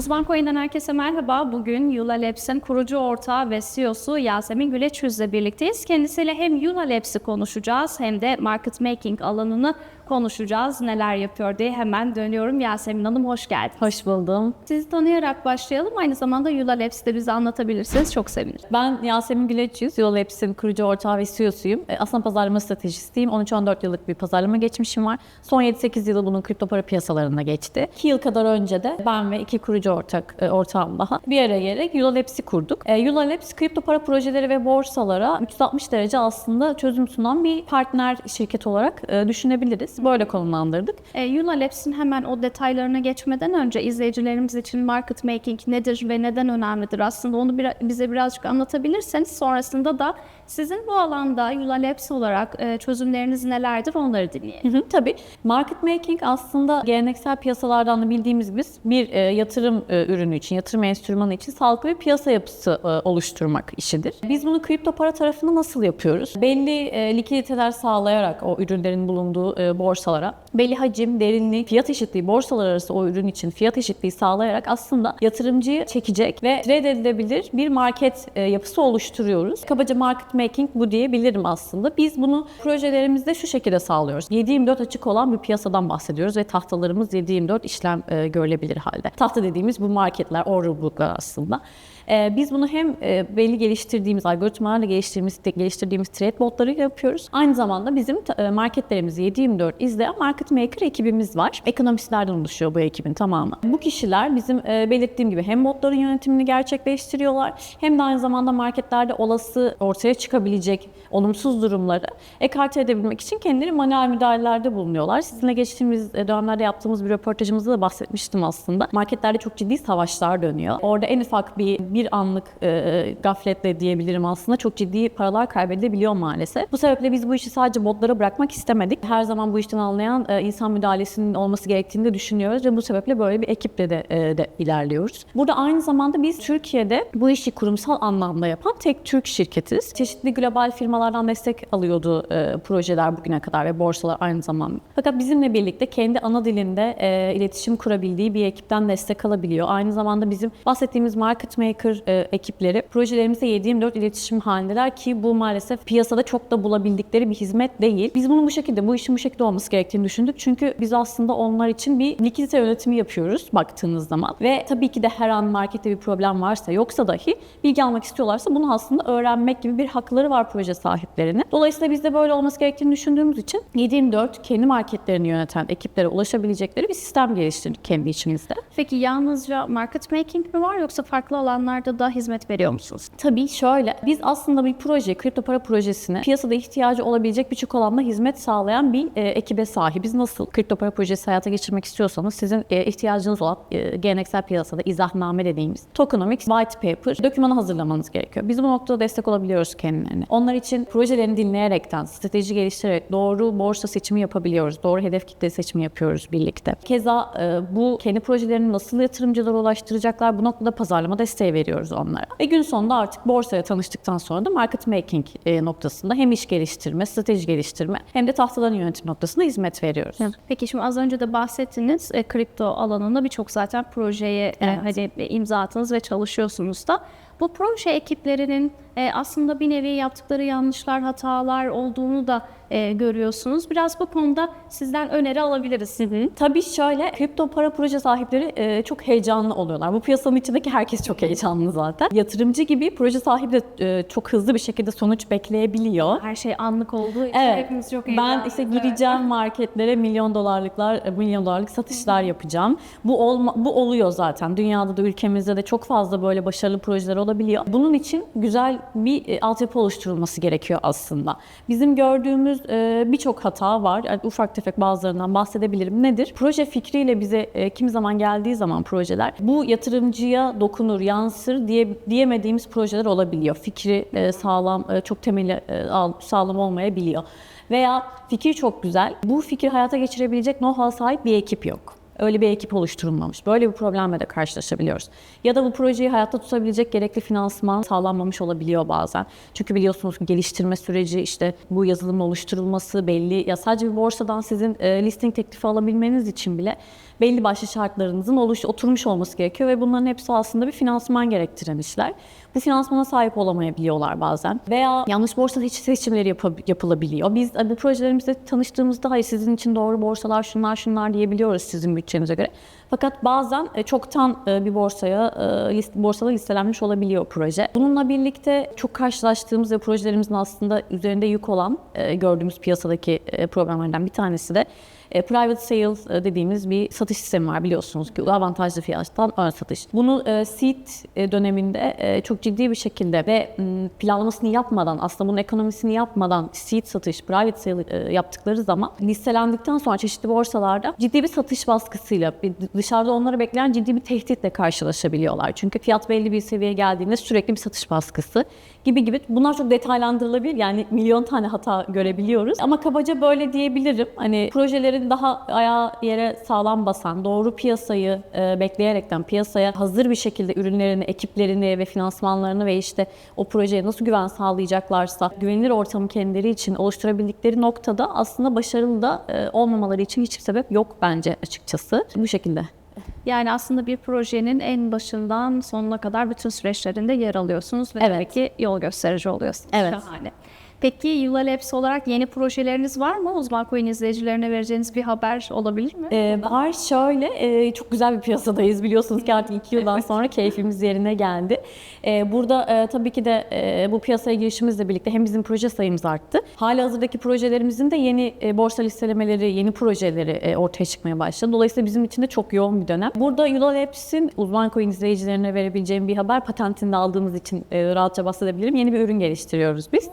Uzman Coin'den herkese merhaba. Bugün Yula Labs'in kurucu ortağı ve CEO'su Yasemin Güleçüz'le birlikteyiz. Kendisiyle hem Yula Labs'i konuşacağız hem de market making alanını konuşacağız. Neler yapıyor diye hemen dönüyorum. Yasemin Hanım hoş geldiniz. Hoş buldum. Sizi tanıyarak başlayalım. Aynı zamanda Yula Labs'i de bize anlatabilirsiniz. Çok sevinirim. Ben Yasemin Güleçyüz, Yol Labs'in kurucu ortağı ve CEO'suyum. E, Aslında pazarlama stratejistiyim. 13-14 yıllık bir pazarlama geçmişim var. Son 7-8 yılı bunun kripto para piyasalarında geçti. 2 yıl kadar önce de ben ve iki kurucu ortak e, ortağım daha bir araya gelerek Yula Labs'i kurduk. E, Yula Labs kripto para projeleri ve borsalara 360 derece aslında çözüm sunan bir partner şirket olarak e, Böyle konumlandırdık. E, Yula Labs'in hemen o detaylarına geçmeden önce izleyicilerimiz için market making nedir ve neden önemlidir aslında onu bir, bize birazcık anlatabilirseniz sonrasında da sizin bu alanda Yula Labs olarak e, çözümleriniz nelerdir onları dinleyelim. Hı hı, tabii. Market making aslında geleneksel piyasalardan da bildiğimiz gibi bir e, yatırım e, ürünü için, yatırım enstrümanı için sağlıklı bir piyasa yapısı e, oluşturmak işidir. Biz bunu kripto para tarafını nasıl yapıyoruz? Belli e, likiditeler sağlayarak o ürünlerin bulunduğu e, borsalara, belli hacim, derinlik, fiyat eşitliği, borsalar arası o ürün için fiyat eşitliği sağlayarak aslında yatırımcıyı çekecek ve trade edilebilir bir market e, yapısı oluşturuyoruz. Kabaca market making bu diyebilirim aslında. Biz bunu projelerimizde şu şekilde sağlıyoruz. 7-24 açık olan bir piyasadan bahsediyoruz ve tahtalarımız 7-24 işlem e, görülebilir halde. Tahta dediğimiz bu marketler, order aslında. E, biz bunu hem belli geliştirdiğimiz, algoritmalarla geliştirdiğimiz, geliştirdiğimiz trade botlarıyla yapıyoruz. Aynı zamanda bizim marketlerimizi 7-24 izleyen market maker ekibimiz var. Ekonomistlerden oluşuyor bu ekibin tamamı. Bu kişiler bizim e, belirttiğim gibi hem botların yönetimini gerçekleştiriyorlar hem de aynı zamanda marketlerde olası ortaya çıkabilecek olumsuz durumları ekarte edebilmek için kendileri manuel müdahalelerde bulunuyorlar. Sizinle geçtiğimiz e, dönemlerde yaptığımız bir röportajımızda da bahsetmiştim aslında. Marketlerde çok ciddi savaşlar dönüyor. Orada en ufak bir bir anlık e, gafletle diyebilirim aslında çok ciddi paralar kaybedebiliyor maalesef. Bu sebeple biz bu işi sadece botlara bırakmak istemedik. Her zaman bu işten anlayan e, insan müdahalesinin olması gerektiğini de düşünüyoruz ve bu sebeple böyle bir ekiple de, e, de ilerliyoruz. Burada aynı zamanda biz Türkiye'de bu işi kurumsal anlamda yapan tek Türk şirketiz. Çeşitli global firmalardan destek alıyordu e, projeler bugüne kadar ve borsalar aynı zamanda. Fakat bizimle birlikte kendi ana dilinde e, iletişim kurabildiği bir ekipten destek alabiliyor. Aynı zamanda bizim bahsettiğimiz market maker e, ekipleri projelerimizde 7-24 iletişim halindeler ki bu maalesef piyasada çok da bulabildikleri bir hizmet değil. Biz bunu bu şekilde, bu işin bu şekilde olması gerektiğini düşündük. Çünkü biz aslında onlar için bir likidite yönetimi yapıyoruz baktığınız zaman. Ve tabii ki de her an markette bir problem varsa yoksa dahi bilgi almak istiyorlarsa bunu aslında öğrenmek gibi bir hakları var proje sahiplerinin. Dolayısıyla biz de böyle olması gerektiğini düşündüğümüz için 7-24 kendi marketlerini yöneten ekiplere ulaşabilecekleri bir sistem geliştirdik kendi içimizde. Peki yalnızca market making mi var yoksa farklı alanlarda da hizmet veriyor musunuz? Tabii şöyle, biz aslında bir proje, kripto para projesine piyasada ihtiyacı olabilecek birçok alanda hizmet sağlayan bir e, ekibe sahibiz. Nasıl kripto para projesi hayata geçirmek istiyorsanız sizin e, ihtiyacınız olan e, geleneksel piyasada izahname dediğimiz tokenomics white paper dokümanı hazırlamanız gerekiyor. Biz bu noktada destek olabiliyoruz kendilerine. Onlar için projelerini dinleyerekten, strateji geliştirerek doğru borsa seçimi yapabiliyoruz. Doğru hedef kitle seçimi yapıyoruz birlikte. Keza e, bu kendi projelerini nasıl yatırımcılara ulaştıracaklar bu noktada pazarlama desteği veriyoruz onlara. Ve gün sonunda artık borsaya tanıştıktan sonra da market making noktasında hem iş geliştirme, strateji geliştirme hem de tahtaların yönetim noktasında hizmet veriyoruz. Peki şimdi az önce de bahsettiniz e, kripto alanında birçok zaten projeye e, Evet. hani e, imza attınız ve çalışıyorsunuz da. Bu proje ekiplerinin e, aslında bir nevi yaptıkları yanlışlar, hatalar olduğunu da e, görüyorsunuz. Biraz bu konuda sizden öneri alabiliriz. Tabii şöyle kripto para proje sahipleri e, çok heyecanlı oluyorlar. Bu piyasanın içindeki herkes çok heyecanlı zaten. Yatırımcı gibi proje sahibi de e, çok hızlı bir şekilde sonuç bekleyebiliyor. Her şey anlık olduğu için Evet. hepimiz çok Ben heyecanlıyız. işte Evet. gireceğim marketlere milyon dolarlıklar, e, milyon dolarlık satışlar yapacağım. Bu olma, bu oluyor zaten. Dünyada da ülkemizde de çok fazla böyle başarılı projeler olabiliyor. Bunun için güzel bir e, altyapı oluşturulması gerekiyor aslında. Bizim gördüğümüz e, birçok hata var. Yani ufak tefek bazılarından bahsedebilirim. Nedir? Proje fikriyle bize e, kimi zaman geldiği zaman projeler bu yatırımcıya dokunur, yansır diye diyemediğimiz projeler olabiliyor. Fikri e, sağlam, e, çok temeli e, sağlam olmayabiliyor. Veya fikir çok güzel. Bu fikri hayata geçirebilecek know-how sahip bir ekip yok. Öyle bir ekip oluşturulmamış. Böyle bir problemle de karşılaşabiliyoruz. Ya da bu projeyi hayatta tutabilecek gerekli finansman sağlanmamış olabiliyor bazen. Çünkü biliyorsunuz geliştirme süreci işte bu yazılımın oluşturulması belli ya sadece bir borsadan sizin e, listing teklifi alabilmeniz için bile belli başlı şartlarınızın oluş, oturmuş olması gerekiyor ve bunların hepsi aslında bir finansman gerektiren işler. Bu finansmana sahip olamayabiliyorlar bazen veya yanlış borsa hiç seçimleri yapab- yapılabiliyor. Biz bu projelerimizle tanıştığımızda hayır sizin için doğru borsalar şunlar şunlar diyebiliyoruz sizin bütçenize göre. Fakat bazen e, çoktan e, bir borsaya e, borsada listelenmiş olabiliyor proje. Bununla birlikte çok karşılaştığımız ve projelerimizin aslında üzerinde yük olan gördüğümüz piyasadaki problemlerden bir tanesi de private sales dediğimiz bir satış sistemi var biliyorsunuz ki avantajlı fiyattan ön satış. Bunu seed döneminde çok ciddi bir şekilde ve planlamasını yapmadan aslında bunun ekonomisini yapmadan seed satış, private sale yaptıkları zaman listelendikten sonra çeşitli borsalarda ciddi bir satış baskısıyla bir dışarıda onları bekleyen ciddi bir tehditle karşılaşabiliyorlar. Çünkü fiyat belli bir seviyeye geldiğinde sürekli bir satış baskısı gibi gibi. Bunlar çok detaylandırılabilir. Yani milyon tane hata görebiliyoruz. Ama kabaca böyle diyebilirim. Hani projelerin daha ayağı yere sağlam basan, doğru piyasayı e, bekleyerekten piyasaya hazır bir şekilde ürünlerini, ekiplerini ve finansmanlarını ve işte o projeye nasıl güven sağlayacaklarsa güvenilir ortamı kendileri için oluşturabildikleri noktada aslında başarılı da e, olmamaları için hiçbir sebep yok bence açıkçası. Bu şekilde. Yani aslında bir projenin en başından sonuna kadar bütün süreçlerinde yer alıyorsunuz ve Evet. tabii ki yol gösterici oluyorsunuz. Evet. Şahane. Peki Yula Labs olarak yeni projeleriniz var mı? Uzman Coin izleyicilerine vereceğiniz bir haber olabilir mi? Ee, var şöyle, e, çok güzel bir piyasadayız biliyorsunuz ki artık iki yıldan sonra keyfimiz yerine geldi. Ee, burada e, tabii ki de e, bu piyasaya girişimizle birlikte hem bizim proje sayımız arttı. Hali hazırdaki projelerimizin de yeni e, borsa listelemeleri, yeni projeleri e, ortaya çıkmaya başladı. Dolayısıyla bizim için de çok yoğun bir dönem. Burada Yula Labs'in uzman coin izleyicilerine verebileceğim bir haber patentini aldığımız için e, rahatça bahsedebilirim. Yeni bir ürün geliştiriyoruz biz.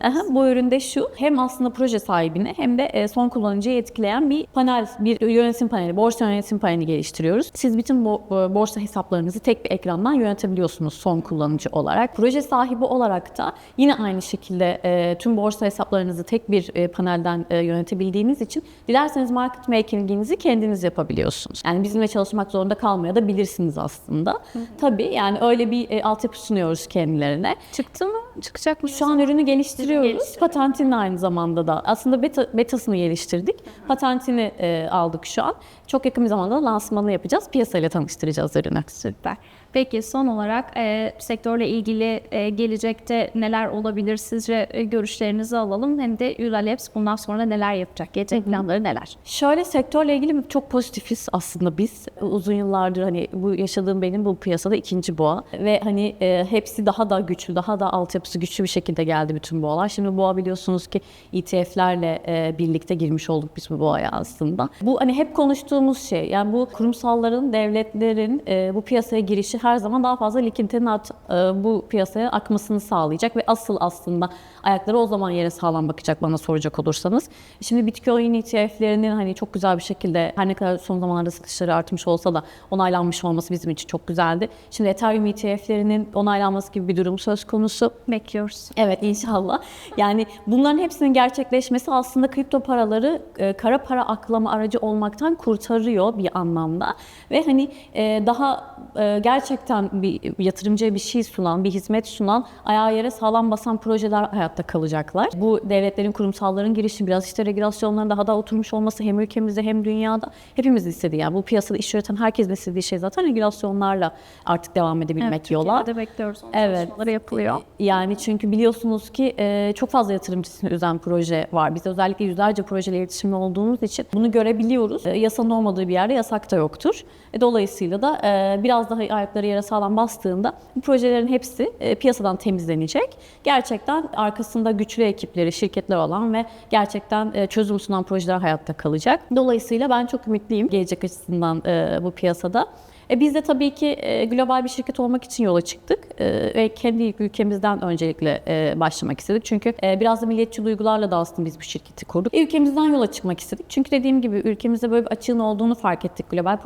Aha, bu üründe şu hem aslında proje sahibini hem de e, son kullanıcıyı etkileyen bir panel, bir yönetim paneli, borsa yönetim paneli geliştiriyoruz. Siz bütün bo- borsa hesaplarınızı tek bir ekrandan yönetebiliyorsunuz son kullanıcı olarak. Proje sahibi olarak da yine aynı şekilde e, tüm borsa hesaplarınızı tek bir e, panelden e, yönetebildiğiniz için dilerseniz market making'inizi kendiniz yapabiliyorsunuz. Yani bizimle çalışmak zorunda kalmaya da bilirsiniz aslında. Tabii yani öyle bir e, altyapı sunuyoruz kendilerine. Çıktı mı? Çıkacak mı? Şu an ürünü geliştiriyoruz. Geliştiriyor. Patentini aynı zamanda da. Aslında beta, betasını geliştirdik. Patentini e, aldık şu an. Çok yakın bir zamanda lansmanını yapacağız. Piyasayla tanıştıracağız ürünü. Süper. Peki son olarak e, sektörle ilgili e, gelecekte neler olabilir sizce e, görüşlerinizi alalım. Hem de Yula Labs bundan sonra neler yapacak? Gelecek planları neler? Şöyle sektörle ilgili çok pozitifiz aslında biz. Uzun yıllardır hani bu yaşadığım benim bu piyasada ikinci boğa ve hani e, hepsi daha da güçlü, daha da altyapısı güçlü bir şekilde geldi bütün boğalar. Şimdi boğa biliyorsunuz ki ETF'lerle e, birlikte girmiş olduk biz bu boğaya aslında. Bu hani hep konuştuğumuz şey. Yani bu kurumsalların, devletlerin e, bu piyasaya girişi her zaman daha fazla likiditenin art, e, bu piyasaya akmasını sağlayacak ve asıl aslında ayakları o zaman yere sağlam bakacak bana soracak olursanız. Şimdi Bitcoin ETF'lerinin hani çok güzel bir şekilde her ne kadar son zamanlarda satışları artmış olsa da onaylanmış olması bizim için çok güzeldi. Şimdi Ethereum ETF'lerinin onaylanması gibi bir durum söz konusu. Bekliyoruz. Evet inşallah. Yani bunların hepsinin gerçekleşmesi aslında kripto paraları e, kara para aklama aracı olmaktan kurtarıyor bir anlamda. Ve hani e, daha e, gerçekten bir yatırımcıya bir şey sunan, bir hizmet sunan, ayağa yere sağlam basan projeler hayatta kalacaklar. Bu devletlerin, kurumsalların girişi biraz işte regülasyonların daha da oturmuş olması hem ülkemizde hem dünyada hepimiz istediği yani bu piyasada iş üreten herkesin istediği şey zaten regülasyonlarla artık devam edebilmek yola. Türkiye'de bekliyoruz. Onun Evet. yapılıyor. Yani çünkü biliyorsunuz ki e, çok fazla yatırımcısını üzen proje var. Biz özellikle yüzlerce projeyle iletişimde olduğumuz için bunu görebiliyoruz. E, yasanın olmadığı bir yerde yasak da yoktur. E, dolayısıyla da e, biraz daha ayakları yere sağlam bastığında bu projelerin hepsi e, piyasadan temizlenecek. Gerçekten arkasında güçlü ekipleri, şirketler olan ve gerçekten e, çözüm sunan projeler hayatta kalacak. Dolayısıyla ben çok ümitliyim gelecek açısından e, bu piyasada. E biz de tabii ki e, global bir şirket olmak için yola çıktık E, ve kendi ülkemizden öncelikle e, başlamak istedik. Çünkü biraz da milliyetçi duygularla da aslında biz bu şirketi kurduk. Ülkemizden yola çıkmak istedik. Çünkü dediğim gibi ülkemizde böyle bir açığın olduğunu fark ettik. Global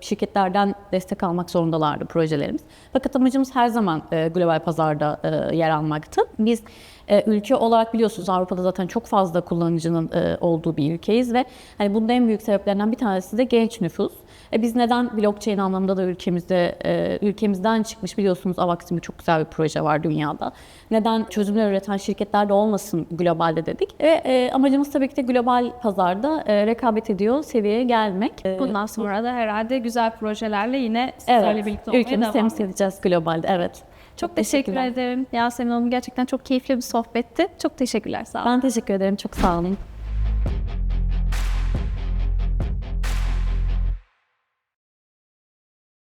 şirketlerden destek almak zorundalardı projelerimiz. Fakat amacımız her zaman global pazarda yer almaktı. Biz E, ülke olarak biliyorsunuz Avrupa'da zaten çok fazla kullanıcının e, olduğu bir ülkeyiz ve hani bunun en büyük sebeplerinden bir tanesi de genç nüfus. E, biz neden blockchain anlamında da ülkemizde e, ülkemizden çıkmış biliyorsunuz Avax gibi çok güzel bir proje var dünyada. Neden çözümler üreten şirketler de olmasın globalde dedik. Ve e, amacımız tabii ki de global pazarda e, rekabet ediyor seviyeye gelmek. E, Bundan sonra da herhalde güzel projelerle yine sizlerle evet, birlikte olmaya ülkemizi devam temsil edeceğiz globalde. Evet. Çok teşekkür ederim Yasemin Hanım. Gerçekten çok keyifli bir sohbetti. Çok teşekkürler. Sağ olun. Ben teşekkür ederim. Çok sağ olun.